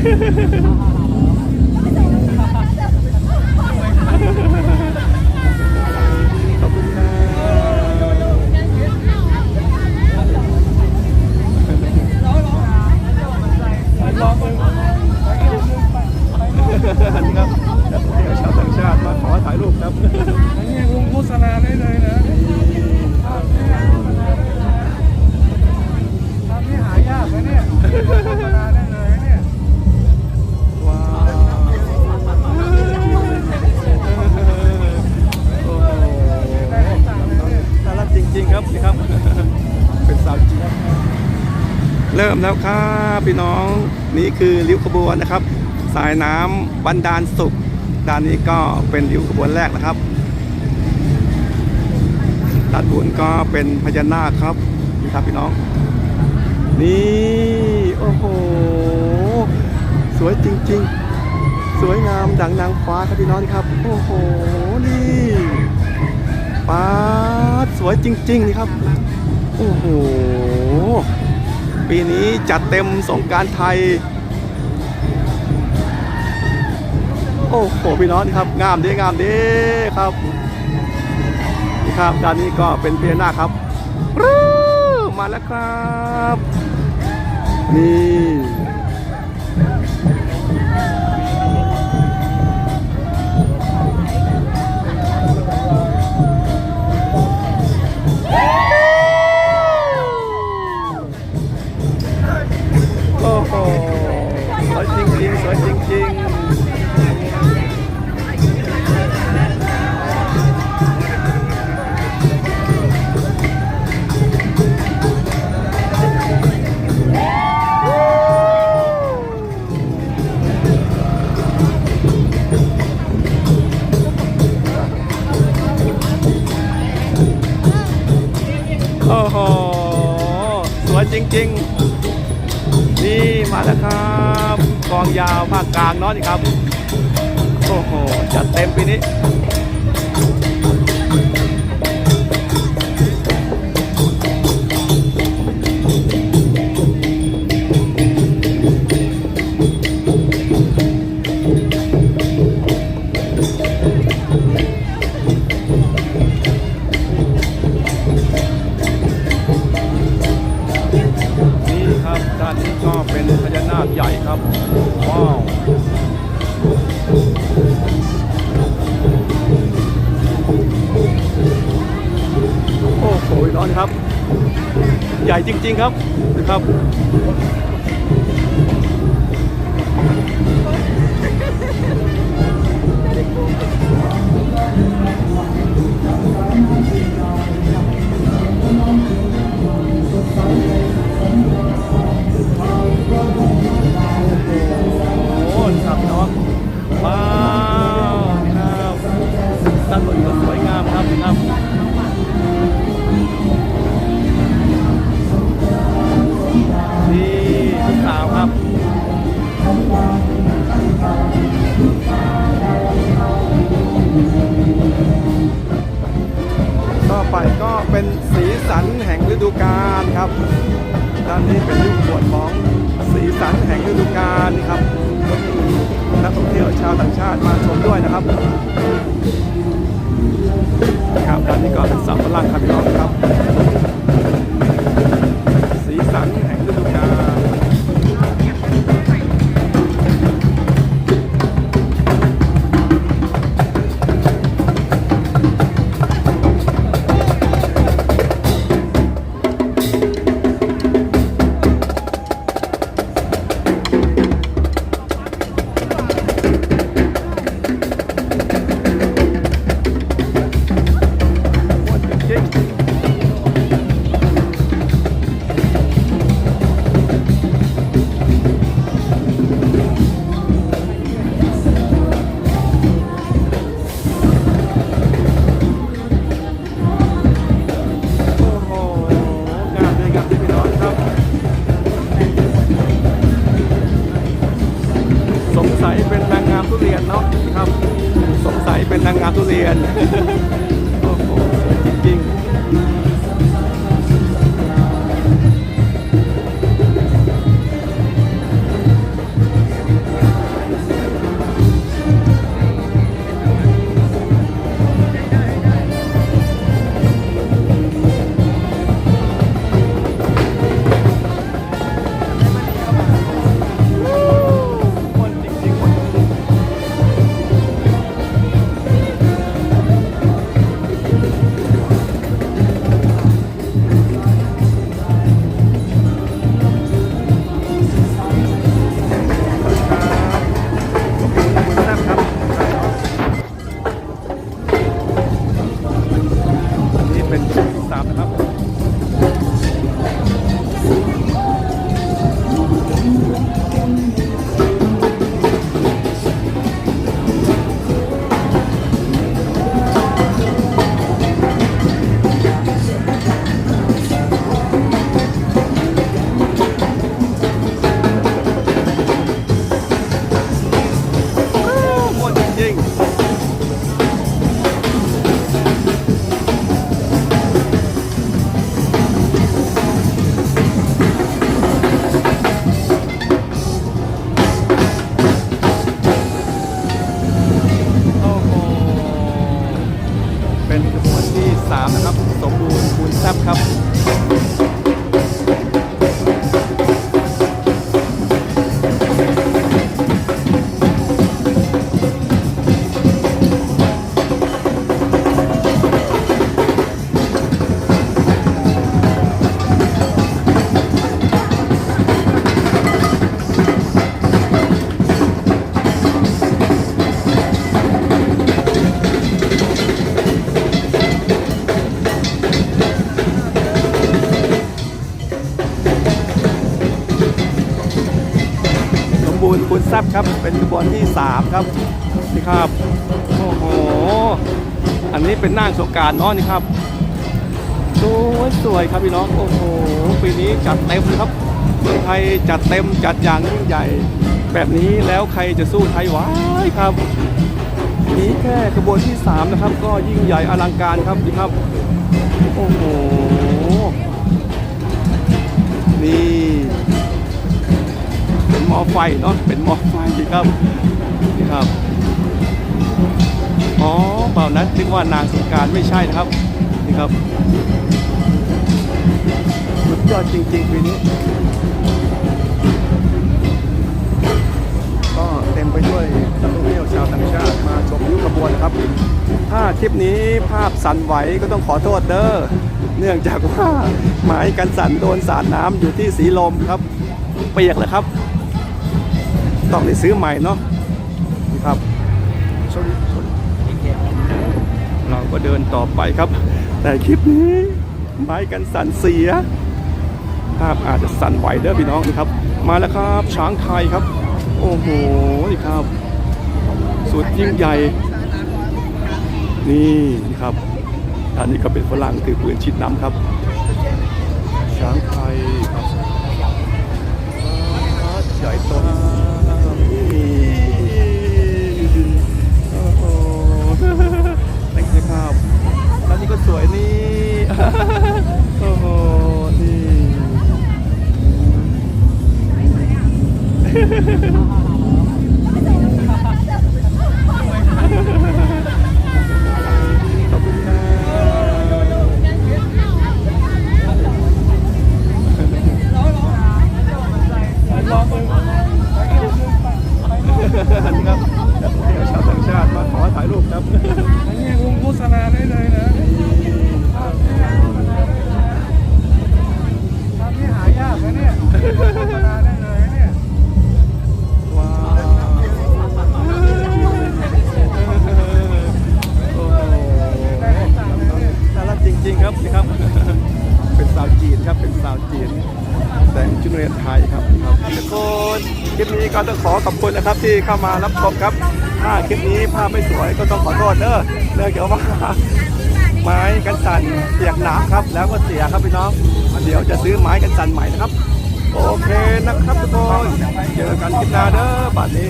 ขอบคุณครับนี่ครับนักท่องเที่ยวชาวต่างชาติมาขอถ่ายรูปครับอันนี้ลงโฆษณาได้เลยนะภาพนี้หายากนะเนี่ย เริ่มแล้วครับพี่น้องนี่คือริ้วขบวนนะครับ สายน้ำบันดาลสุขด้านนี้ก็เป็นริ้วขบวนแรกนะครับด้านบนก็เป็นพญานาคครับนี่ครับพี่น้อง นี่โอ้โหสวยจริง ๆ สวยงามดังนางฟ้าครับพี่น้องครับโอ้โหนี่ป้าดสวยจริงๆนี่ครับ โอ้โห ปีนี้จัดเต็มสงการไทย โอ้โหพี่น้องครับ งามดีงามดีครับนี่ครับด้านนี้ก็เป็นเพียนาครับรมาแล้วครับ นี่ โอ้โห สวยจริง ๆ นี่มาแล้วครับกองยาวภาคกลางเนาะนี่ครับ โอ้โห จัดเต็มปีนี้นี่ ญานาคใหญ่ครับ ว้าวโอ้โหร้อนครับ ใหญ่จริง ๆ ครับนะครับ นก็สวยงามครับครับนี่ลูกสาวครับต่อไปก็เป็นสีสันแห่งฤดูกาลครับ ด้านนี้เป็นรูปขวดของสีสันแห่งฤดูกาลนี่ครับนักท่องเที่ยวชาวต่างชาติมาชมด้วยนะครับ ครับด้านนี้ก็เป็นสับฝรั่งครับพี่น้องครับ สีสันแห่ง คูณทรัพย์ครับ เป็นขบวนที่ 3 ครับนี่ครับ โอ้โห อันนี้เป็นนางสงการเนาะนี่ครับสวยสวยครับพี่น้อง โอ้โห ปีนี้จัดเต็มเลยครับเมืองไทยจัดเต็มจัดอย่างยิ่งใหญ่ แบบนี้แล้วใครจะสู้ไทยไว้ครับนี่แค่ขบวนที่ 3 นะครับ ก็ยิ่งใหญ่อลังการครับนี่ครับ โอ้โห นี่ หม้อไฟเนาะเป็นหม้อไฟครับครับอ๋อเปล่านะนึกว่านางสงการไม่ใช่นะครับนี่ครับสุดยอดจริงๆปีนี้ก็เต็มไปด้วยนักท่องเที่ยวชาวต่างชาติมาชมริ้วขบวนครับ ถ้าคลิปนี้ภาพสั่นไหวก็ต้องขอโทษเด้อเนื่องจากว่าไม้กันสั่นโดนสาดน้ำอยู่ที่สีลมครับ เปียกเลยครับ ต้องได้ซื้อใหม่เนาะนี่ครับชนชนเราก็เดินต่อไปครับ แต่คลิปนี้ไม้กันสั่นเสีย ภาพอาจจะสั่นไหวเด้อพี่น้องนี่ครับ มาแล้วครับช้างไทยครับ โอ้โหนี่ครับ สุดยิ่งใหญ่ นี่นี่ครับท่านนี้ก็เป็นฝรั่งถือปืนชิดน้ำครับ ช้างไทยครับใหญ่โต Ha ha ha. ครับทุกคนคลิปนี้ก็ต้องขอขอบคุณนะครับที่เข้ามารับชมครับ ถ้าคลิปนี้ภาพไม่สวยก็ต้องขอโทษเนอะเนื่องจากว่าไม้กันสั่นเสียกน้ำครับ แล้วก็เสียครับพี่น้องเดี๋ยวจะซื้อไม้กันสั่นใหม่นะครับ โอเคนะครับทุกคนเจอกันคลิปหน้าเด้อบัดนี้